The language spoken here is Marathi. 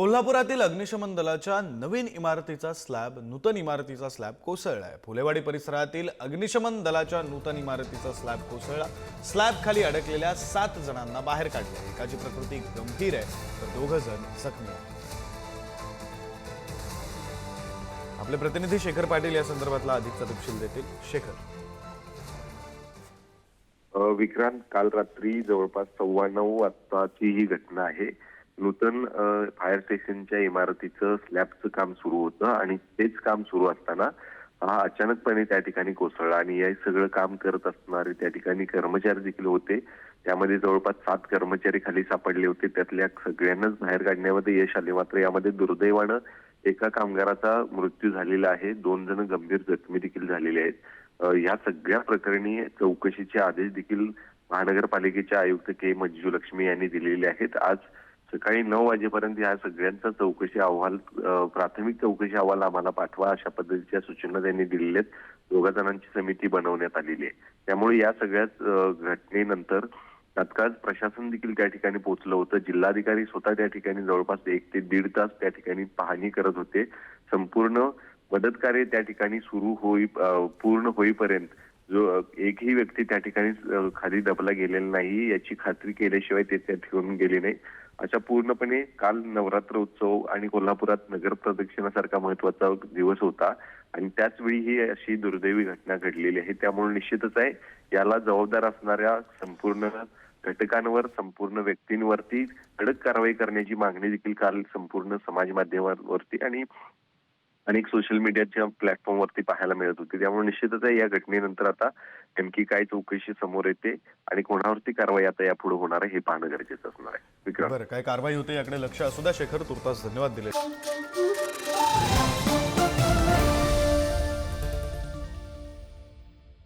कोल्हापुरातील अग्निशमन दलाच्या नवीन इमारतीचा स्लॅब नूतन इमारतीचा स्लॅब कोसळलाय. फुलेवाडी परिसरातील अग्निशमन दलाच्या नूतन इमारतीचा स्लॅब कोसळला. स्लॅब खाली अडकलेल्या सात जणांना बाहेर काढले. एकाची प्रकृती गंभीर आहे तर दोघ जण जखमी आहेत. आपले प्रतिनिधी शेखर पाटील या संदर्भातला अधिकचा तपशील देतील. शेखर. विक्रांत काल रात्री जवळपास सव्वा नऊ वाजताची ही घटना आहे. नूतन फायर स्टेशनच्या इमारतीचं स्लॅबचं काम सुरू होतं आणि तेच काम सुरू असताना हा अचानकपणे त्या ठिकाणी कोसळला आणि हे सगळं काम करत असणारे त्या ठिकाणी कर्मचारी देखील होते. त्यामध्ये जवळपास सात कर्मचारी खाली सापडले होते. त्यातल्या सगळ्यांनाच बाहेर काढण्यामध्ये यश आले. मात्र यामध्ये दुर्दैवानं एका कामगाराचा मृत्यू झालेला आहे. दोन जण गंभीर जखमी देखील झालेले आहेत. या सगळ्या प्रकरणी चौकशीचे आदेश देखील महानगरपालिकेचे आयुक्त के. मंजू लक्ष्मी यांनी दिलेले आहेत. आज सकाळी नऊ वाजेपर्यंत या सगळ्यांचा चौकशी अहवाल प्राथमिक चौकशी अहवाल आम्हाला पाठवा अशा पद्धतीच्या सूचना त्यांनी दिलेल्या आहेत. दोघा जणांची समिती बनवण्यात आलेली आहे. त्यामुळे या सगळ्याच घटनेनंतर तत्काळ प्रशासन देखील त्या ठिकाणी पोहोचलं होतं. जिल्हाधिकारी स्वतः त्या ठिकाणी जवळपास एक ते दीड तास त्या ठिकाणी पाहणी करत होते. संपूर्ण मदत कार्य त्या ठिकाणी सुरू होई पूर्ण होईपर्यंत जो एकही व्यक्ती त्या ठिकाणी खाली दबला गेलेला नाही याची खात्री केल्याशिवाय ते त्या ठेवून गेले नाही. अशा पूर्णपणे काल नवरात्र उत्सव आणि कोल्हापुरात नगर प्रदक्षिणासारखा महत्त्वाचा दिवस होता आणि त्याच वेळी ही अशी दुर्दैवी घटना घडलेली आहे. त्यामुळे निश्चितच आहे याला जबाबदार असणाऱ्या संपूर्ण घटकांवर संपूर्ण व्यक्तींवरती कडक कारवाई करण्याची मागणी देखील काल संपूर्ण समाज माध्यमांवरती आणि अनेक सोशल मीडियाच्या प्लॅटफॉर्मवरती पाहायला मिळत होती. त्यामुळे निश्चितच या घटनेनंतर आता नेमकी काय चौकशी समोर येते आणि कोणावरती कारवाई आता यापुढे होणार आहे हे पाहणं गरजेचं असणार आहे. विक्रम. बरं काय कारवाई होते याकडे लक्ष असू द्या. शेखर तुर्तास धन्यवाद दिले.